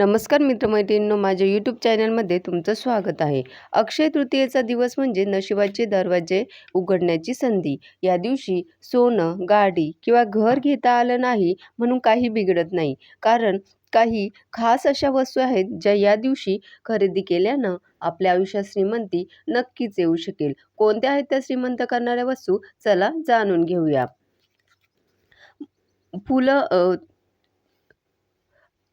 नमस्कार मित्रमैत्रिणींनो माझ्या यूट्यूब चॅनलमध्ये तुमचं स्वागत आहे. अक्षय तृतीयेचा दिवस म्हणजे नशिबाचे दरवाजे उघडण्याची संधी. या दिवशी सोनं गाडी किंवा घर घेता आलं नाही म्हणून काही बिघडत नाही. कारण काही खास अशा वस्तू आहेत ज्या या दिवशी खरेदी केल्यानं आपल्या आयुष्यात श्रीमंती नक्कीच येऊ शकेल. कोणत्या आहेत त्या श्रीमंत करणाऱ्या वस्तू? चला जाणून घेऊया. फुलं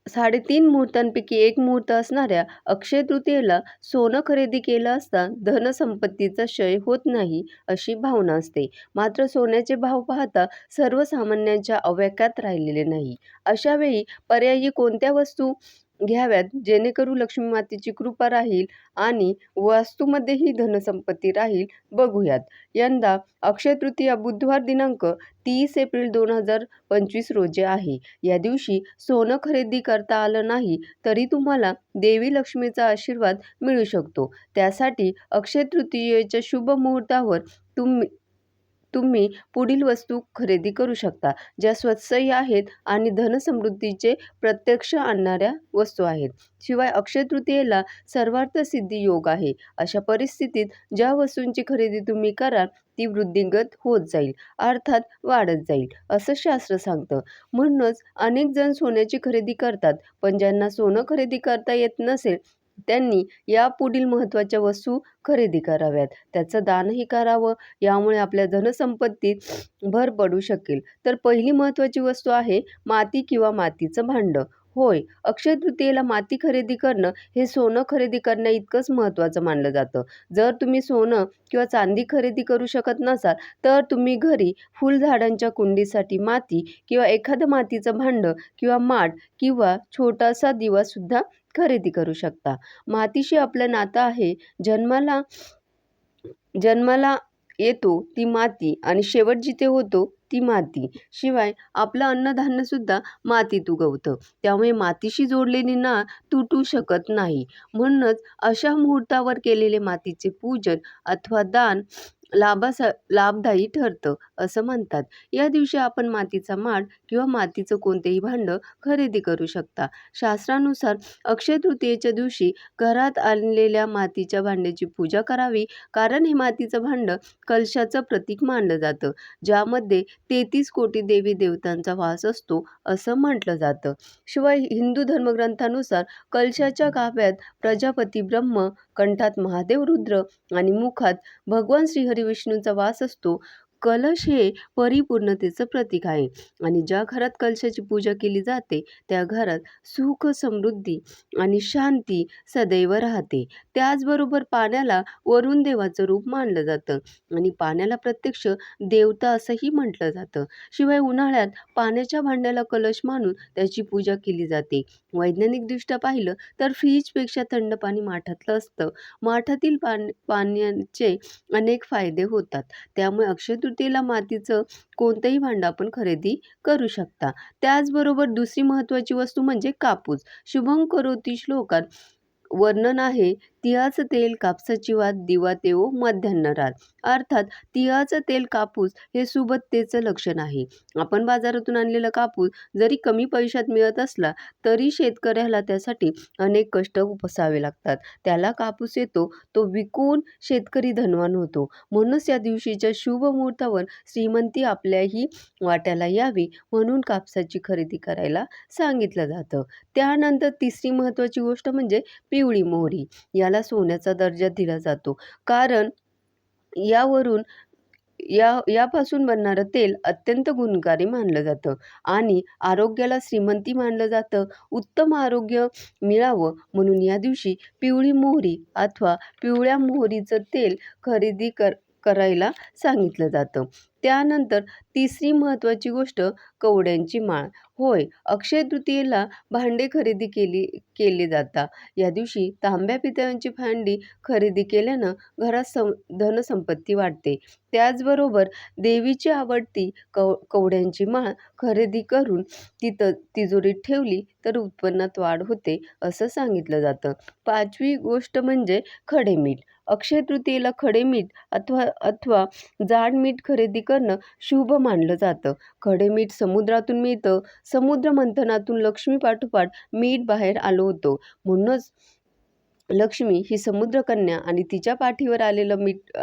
साडेतीन मुहूर्तांपैकी एक मुहूर्त असणाऱ्या अक्षय तृतीयेला सोनं खरेदी केलं असता धनसंपत्तीचा क्षय होत नाही अशी भावना असते. मात्र सोन्याचे भाव पाहता सर्वसामान्यांच्या अव्याक्यात राहिलेले नाही. अशावेळी पर्यायी कोणत्या वस्तू घ्याव्यात जेणेकरून लक्ष्मी मातेची कृपा राहील आणि वास्तूमध्येही धनसंपत्ती राहील. बघूयात. यंदा अक्षय तृतीया बुधवार दिनांक तीस एप्रिल दोन हजार पंचवीस रोजी आहे. या दिवशी सोनं खरेदी करता आलं नाही तरी तुम्हाला देवी लक्ष्मीचा आशीर्वाद मिळू शकतो. त्यासाठी अक्षय तृतीयेच्या शुभ मुहूर्तावर तुम्ही तुम्ही पुढील वस्तू खरेदी करू शकता ज्या स्वस्तही आहेत आणि धनसमृद्धीचे प्रत्यक्ष आणणाऱ्या वस्तू आहेत. शिवाय अक्षय तृतीयेला सर्वार्थ सिद्धी योग आहे. अशा परिस्थितीत ज्या वस्तूंची खरेदी तुम्ही कराल ती वृद्धिंगत होत जाईल अर्थात वाढत जाईल असं शास्त्र सांगतं. म्हणूनच अनेक जण सोन्याची खरेदी करतात पण ज्यांना सोनं खरेदी करता येत नसेल त्यांनी या पुढील महत्त्वाच्या वस्तू खरेदी कराव्यात. त्याचं दानही करावं. यामुळे आपल्या धनसंपत्तीत भर पडू शकेल. तर पहिली महत्त्वाची वस्तू आहे माती किंवा मातीचं भांडं. होय अक्षय तृतीयेला माती खरेदी करणं हे सोनं खरेदी करण्या इतकंच महत्त्वाचं मानलं जातं. जर तुम्ही सोनं किंवा चांदी खरेदी करू शकत नसाल तर तुम्ही घरी फुलझाडांच्या कुंडीसाठी माती किंवा एखादं मातीचं भांडं किंवा माठ किंवा छोटासा दिवासुद्धा खरेदी करू शकता. मातीशी आपलं नातं आहे जन्माला जन्माला येतो ती माती आणि शेवट जिथे होतो ती माती. शिवाय आपलं अन्नधान्यसुद्धा मातीत उगवतं. त्यामुळे मातीशी जोडलेली ना तुटू शकत नाही. म्हणूनच अशा मुहूर्तावर केलेले मातीचे पूजन अथवा दान लाभासा लाभदायी ठरतं असं म्हणतात. या दिवशी आपण मातीचा माठ किंवा मातीचं कोणतेही भांडं खरेदी करू शकता. शास्त्रानुसार अक्षय तृतीयेच्या दिवशी घरात आणलेल्या मातीच्या भांड्याची पूजा करावी कारण हे मातीचं भांडं कलशाचं प्रतीक मानलं जातं ज्यामध्ये तेहतीस कोटी देवी देवतांचा वास असतो असं म्हटलं जातं. शिवाय हिंदू धर्मग्रंथानुसार कलशाच्या काव्यात प्रजापती ब्रह्म कंठात महादेव रुद्र आणि मुखात भगवान श्रीहरिविष्णूंचा वास असतो. कलश हे परिपूर्णतेचं प्रतीक आहे. आणि ज्या घरात कलशाची पूजा केली जाते त्या घरात सुख समृद्धी आणि शांती सदैव राहते. त्याचबरोबर पाण्याला वरुण देवाचं रूप मानलं जातं आणि पाण्याला प्रत्यक्ष देवता असंही म्हटलं जातं. शिवाय उन्हाळ्यात पाण्याच्या भांड्याला कलश मानून त्याची पूजा केली जाते. वैज्ञानिकदृष्ट्या पाहिलं तर फ्रीजपेक्षा थंड पाणी माठातलं असतं. माठातील पान पाण्याचे अनेक फायदे होतात. त्यामुळे अक्षय तुटीला मातीचं कोणतंही भांडं आपण खरेदी करू शकता. त्याचबरोबर दुसरी महत्त्वाची वस्तू म्हणजे कापूस. शुभं करोती श्लोकात वर्णन आहे तिळाचं तेल कापसाची वाद दिवा तेवो मध्यान्हरात अर्थात तिळाचं तेल कापूस हे सुबत्तेचं लक्षण आहे. आपण बाजारातून आणलेला कापूस जरी कमी पैशात मिळत असला तरी शेतकऱ्याला त्यासाठी अनेक कष्ट उपसावे लागतात. त्याला कापूस येतो तो विकून शेतकरी धनवान होतो. म्हणूनच या दिवशीच्या शुभ मुहूर्तावर श्रीमंती आपल्याही वाट्याला यावी म्हणून कापसाची खरेदी करायला सांगितलं जातं. त्यानंतर तिसरी महत्त्वाची गोष्ट म्हणजे पिवळी मोहरी. याला सोन्याचा दर्जा दिला जातो. कारण यावरून या यापासून बनणारं तेल अत्यंत गुणकारी मानलं जातं आणि आरोग्याला श्रीमंती मानलं जातं. उत्तम आरोग्य मिळावं म्हणून या दिवशी पिवळी मोहरी अथवा पिवळ्या मोहरीचं तेल खरेदी कर करायला सांगितलं जातं. त्यानंतर तिसरी महत्त्वाची गोष्ट कवड्यांची माळ. होय अक्षय तृतीयेला भांडे खरेदी केली केले जातात या दिवशी तांब्या पितळांची भांडी खरेदी केल्यानं घरात सं धनसंपत्ती वाढते. त्याचबरोबर देवीची आवडती कव कवड्यांची माळ खरेदी करून तिथं तिजोरीत ठेवली तर उत्पन्नात वाढ होते असं सांगितलं जातं. पाचवी गोष्ट म्हणजे खडे मीठ. अक्षय तृतीयेला खडे मीठ अथवा अथवा जाड मीठ खरेदी कर करणं शुभ मानलं जातं. खडे मीठ समुद्रातून मिळतं. समुद्र मंथनातून लक्ष्मी पाठोपाठ मीठ बाहेर आलो होतो. म्हणूनच लक्ष्मी ही समुद्रकन्या आणि तिच्या पाठीवर आलेलं मीठ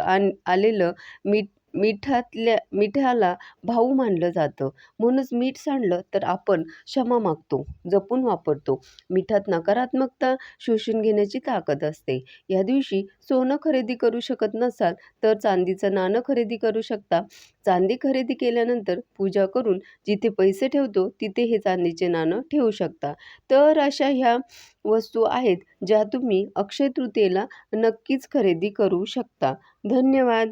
आलेलं मीठ मिठातल्या मिठाला भाऊ मानलं जातं. म्हणूनच मीठ सांडलं तर आपण क्षमा मागतो जपून वापरतो. मिठात नकारात्मकता शोषून घेण्याची ताकद असते. या दिवशी सोनं खरेदी करू शकत नसाल तर चांदीचं नाणं खरेदी करू शकता. चांदी खरेदी केल्यानंतर पूजा करून जिथे पैसे ठेवतो तिथे हे चांदीचे नाणं ठेवू शकता. तर अशा ह्या वस्तू आहेत ज्या तुम्ही अक्षय तृतीयेला नक्कीच खरेदी करू शकता. धन्यवाद.